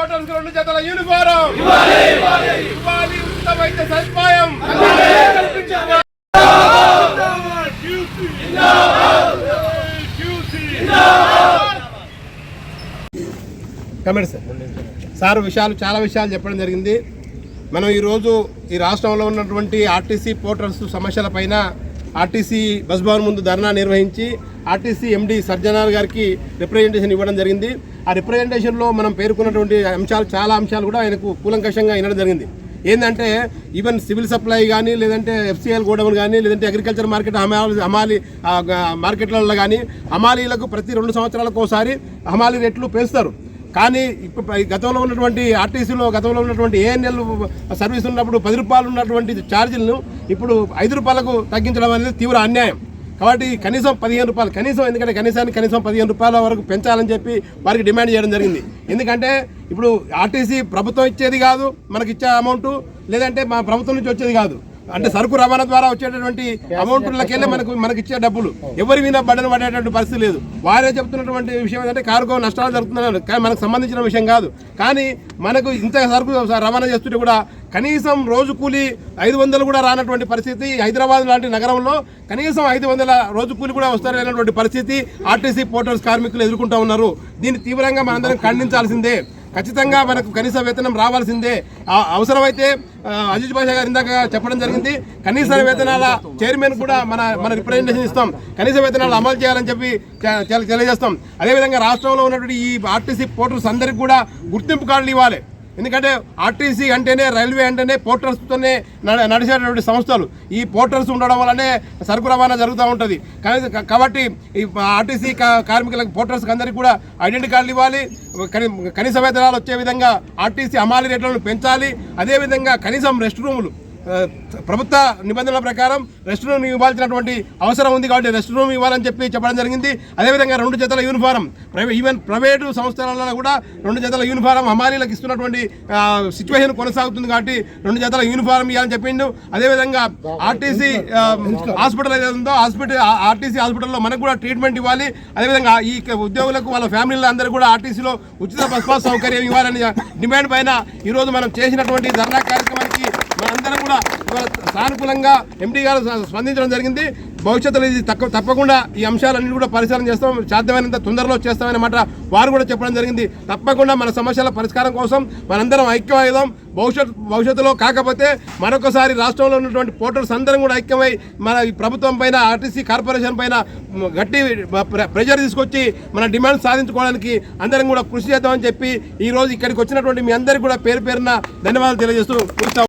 Potter's రెండు జతల uniform ఇవ్వాలి ఉత్తమైతే సదుపాయం. Comment sir. సార్ విషయాలు చాలా విషయాలు చెప్పడం జరిగింది. మనం ఈరోజు ఈ రాష్ట్రంలో ఉన్నటువంటి ఆర్టీసీ పోర్టల్స్ సమస్యల పైన ఆర్టీసీ బస్ భవన్ ముందు ధర్నా నిర్వహించి ఆర్టీసీ ఎండి సర్జనార్ గారికి రిప్రజెంటేషన్ ఇవ్వడం జరిగింది. ఆ రిప్రజెంటేషన్లో మనం పేర్కొన్నటువంటి అంశాలు చాలా అంశాలు కూడా ఆయనకు కూలంకషంగా వినడం జరిగింది. ఏంటంటే ఈవెన్ సివిల్ సప్లై కానీ లేదంటే ఎఫ్సిఎల్ గోడౌన్ కానీ లేదంటే అగ్రికల్చర్ మార్కెట్ హమాలి హమాలి మార్కెట్లలో కానీ హమాలీలకు ప్రతి రెండు సంవత్సరాలకు ఒకసారి హమాలీ రేట్లు పెంచుతారు. కానీ ఇప్పుడు గతంలో ఉన్నటువంటి ఆర్టీసీలో గతంలో ఉన్నటువంటి ఏఎన్ఎల్ సర్వీస్ ఉన్నప్పుడు పది రూపాయలు ఉన్నటువంటి ఛార్జీలను ఇప్పుడు ఐదు రూపాయలకు తగ్గించడం అనేది తీవ్ర అన్యాయం. కాబట్టి కనీసం పదిహేను రూపాయలు కనీసం ఎందుకంటే కనీసానికి కనీసం పదిహేను రూపాయల వరకు పెంచాలని చెప్పి వారికి డిమాండ్ చేయడం జరిగింది. ఎందుకంటే ఇప్పుడు ఆర్టీసీ ప్రభుత్వం ఇచ్చేది కాదు మనకి ఇచ్చే అమౌంట్ లేదంటే మా ప్రభుత్వం నుంచి వచ్చేది కాదు. అంటే సరుకు రవాణా ద్వారా వచ్చేటటువంటి అమౌంట్లకెళ్ళి మనకు మనకి ఇచ్చే డబ్బులు. ఎవరి మీద బడన పడేటువంటి పరిస్థితి లేదు. వారే చెప్తున్నటువంటి విషయం ఏంటంటే కార్గో నష్టాలు జరుగుతున్నాయి. కానీ మనకు సంబంధించిన విషయం కాదు. కానీ మనకు ఇంత సరుకు రవాణా చేస్తుంటే కూడా కనీసం రోజు కూలి ఐదు వందలు కూడా రానటువంటి పరిస్థితి హైదరాబాద్ లాంటి నగరంలో కనీసం ఐదు వందల రోజు కూలి కూడా వస్తారనేటువంటి పరిస్థితి ఆర్టీసీ పోర్టల్స్ కార్మికులు ఎదుర్కొంటూ ఉన్నారు. దీన్ని తీవ్రంగా మనందరం ఖండించాల్సిందే. ఖచ్చితంగా మనకు కనీస వేతనం రావాల్సిందే. అవసరమైతే అజిత్ బాషా గారు ఇందాక చెప్పడం జరిగింది. కనీస వేతనాల చైర్మన్ కూడా మన మన రిప్రజెంటేషన్ ఇస్తాం. కనీస వేతనాలు అమలు చేయాలని చెప్పి తెలియజేస్తాం. అదేవిధంగా రాష్ట్రంలో ఉన్నటువంటి ఈ ఆర్టీసీ పోర్టర్స్ అందరికీ కూడా గుర్తింపు కార్డులు ఇవ్వాలి. ఎందుకంటే ఆర్టీసీ అంటేనే రైల్వే అంటేనే పోర్టర్స్తోనే నడ- నడిచేటటువంటి సంస్థలు. ఈ పోర్టర్స్ ఉండడం వల్లనే సరుకు రవాణా జరుగుతూ ఉంటుంది. కానీ కాబట్టి ఈ ఆర్టీసీ కార్మికులకు పోర్టర్స్కి అందరికీ కూడా ఐడెంటిటీ కార్డులు ఇవ్వాలి. కనీస వేతనాలు వచ్చే విధంగా ఆర్టీసీ అమాలి రేట్లను పెంచాలి. అదేవిధంగా కనీసం రెస్ట్ రూములు ప్రభుత్వ నిబంధనల ప్రకారం రెస్ట్ రూమ్ ఇవ్వాల్సినటువంటి అవసరం ఉంది కాబట్టి రెస్ట్ రూమ్ ఇవ్వాలని చెప్పి చెప్పడం జరిగింది. అదేవిధంగా రెండు జతల యూనిఫారం ప్రైవే ఈవెన్ ప్రైవేటు సంస్థలలో కూడా రెండు జతల యూనిఫారం హమాలీలకు ఇస్తున్నటువంటి సిచ్యువేషన్ కొనసాగుతుంది కాబట్టి రెండు జతల యూనిఫారం ఇవ్వాలని చెప్పిండు. అదేవిధంగా ఆర్టీసీ హాస్పిటల్ ఏదైతే ఉందో హాస్పిటల్ ఆర్టీసీ హాస్పిటల్లో మనకు కూడా ట్రీట్మెంట్ ఇవ్వాలి. అదేవిధంగా ఈ ఉద్యోగులకు వాళ్ళ ఫ్యామిలీలు అందరూ కూడా ఆర్టీసీలో ఉచిత బస్ పాస్ సౌకర్యం ఇవ్వాలని డిమాండ్ పైన ఈరోజు మనం చేసినటువంటి ధర్నా కార్యక్రమానికి మనందరం కూడా సానుకూలంగా ఎంపీ గారు స్పందించడం జరిగింది. భవిష్యత్తులో ఇది తక్కువ తప్పకుండా ఈ అంశాలన్నీ కూడా పరిశీలన చేస్తాం. సాధ్యమైనంత తొందరలో చేస్తామనే మాట వారు కూడా చెప్పడం జరిగింది. తప్పకుండా మన సమస్యల పరిష్కారం కోసం మనందరం ఐక్యమవుదాం భవిష్యత్ భవిష్యత్తులో కాకపోతే మరొకసారి రాష్ట్రంలో ఉన్నటువంటి పోర్టర్స్ అందరం కూడా ఐక్యమై మన ప్రభుత్వం పైన ఆర్టీసీ కార్పొరేషన్ పైన గట్టి ప్రెజర్ తీసుకొచ్చి మన డిమాండ్ సాధించుకోవడానికి అందరం కూడా కృషి చేద్దామని చెప్పి ఈ రోజు ఇక్కడికి వచ్చినటువంటి మీ అందరికీ కూడా పేరు పేరున ధన్యవాదాలు తెలియజేస్తూ